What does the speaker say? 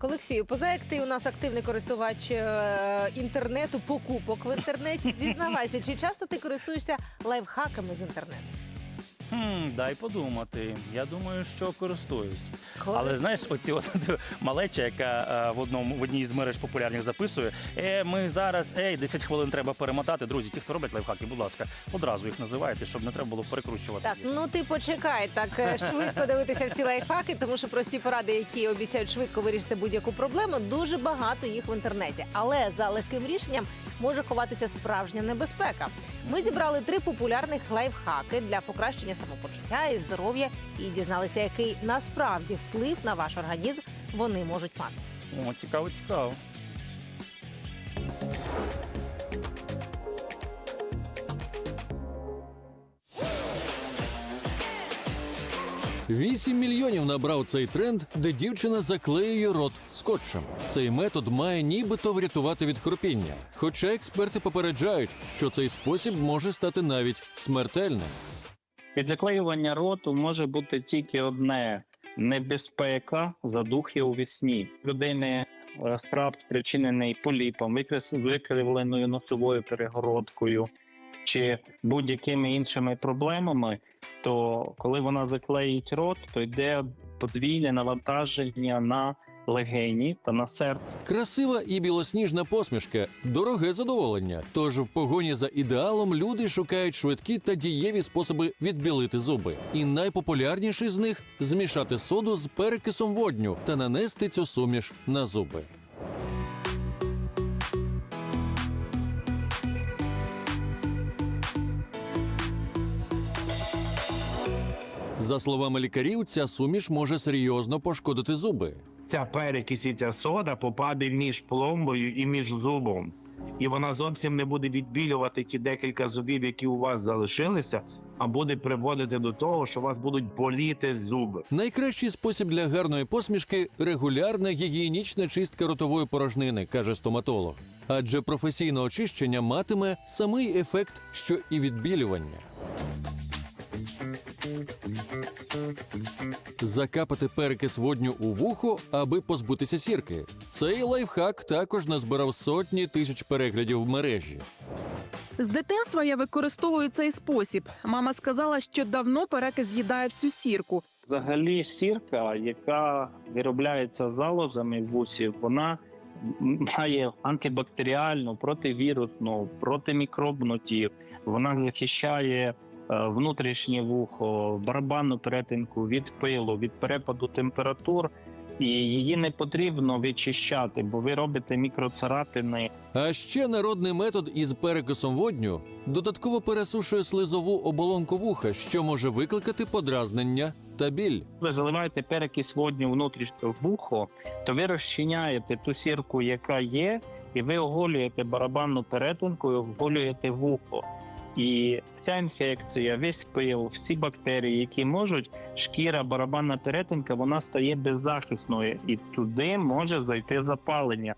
Олексію, поза як ти у нас активний користувач е, інтернету, покупок в інтернеті, зізнавайся, чи часто ти користуєшся лайфхаками з інтернету? Хм, дай подумати. Я думаю, що користуюсь. Але знаєш, оці от малеча, яка е, в одному в одній з мереж популярних записує. Е, ми зараз, ей, 10 хвилин треба перемотати. Друзі, ті, хто роблять лайфхаки, будь ласка, одразу їх називайте, щоб не треба було перекручувати. Так, їх. ну ти почекай так е, швидко дивитися всі лайфхаки, тому що прості поради, які обіцяють швидко вирішити будь-яку проблему, дуже багато їх в інтернеті. Але за легким рішенням може ховатися справжня небезпека. Ми зібрали три популярних лайфхаки для покращення самопочуття і здоров'я, і дізналися, який насправді вплив на ваш організм вони можуть мати. О, цікаво, цікаво. Вісім мільйонів набрав цей тренд, де дівчина заклеює рот скотчем. Цей метод має нібито врятувати від хропіння. Хоча експерти попереджають, що цей спосіб може стати навіть смертельним. Від заклеювання роту може бути тільки одне небезпека задухи у вісні. Людини е, храп спричинений поліпом, викривленою носовою перегородкою чи будь-якими іншими проблемами, то коли вона заклеїть рот, то йде подвійне навантаження на легені та на серце. Красива і білосніжна посмішка дороге задоволення. Тож в погоні за ідеалом люди шукають швидкі та дієві способи відбілити зуби. І найпопулярніший з них змішати соду з перекисом водню та нанести цю суміш на зуби. За словами лікарів, ця суміш може серйозно пошкодити зуби. ця перекись і ця сода попаде між пломбою і між зубом. І вона зовсім не буде відбілювати ті декілька зубів, які у вас залишилися, а буде приводити до того, що у вас будуть боліти зуби. Найкращий спосіб для гарної посмішки регулярна гігієнічна чистка ротової порожнини, каже стоматолог. Адже професійне очищення матиме самий ефект, що і відбілювання. Закапати перекис водню у вухо, аби позбутися сірки. Цей лайфхак також назбирав сотні тисяч переглядів в мережі. З дитинства я використовую цей спосіб. Мама сказала, що давно перекис з'їдає всю сірку. Взагалі, сірка, яка виробляється залозами вусів, вона має антибактеріальну, противірусну, протимікробну дію. Вона захищає внутрішнє вухо, барабанну перетинку від пилу, від перепаду температур. І її не потрібно відчищати, бо ви робите мікроцарапини А ще народний метод із перекисом водню додатково пересушує слизову оболонку вуха, що може викликати подразнення та біль. ви заливаєте перекись водню внутрішнє вухо, то ви розчиняєте ту сірку, яка є, і ви оголюєте барабанну перетинку, і оголюєте вухо. І ця інфекція, весь пил, всі бактерії, які можуть, шкіра, барабанна перетинка, вона стає беззахисною, і туди може зайти запалення.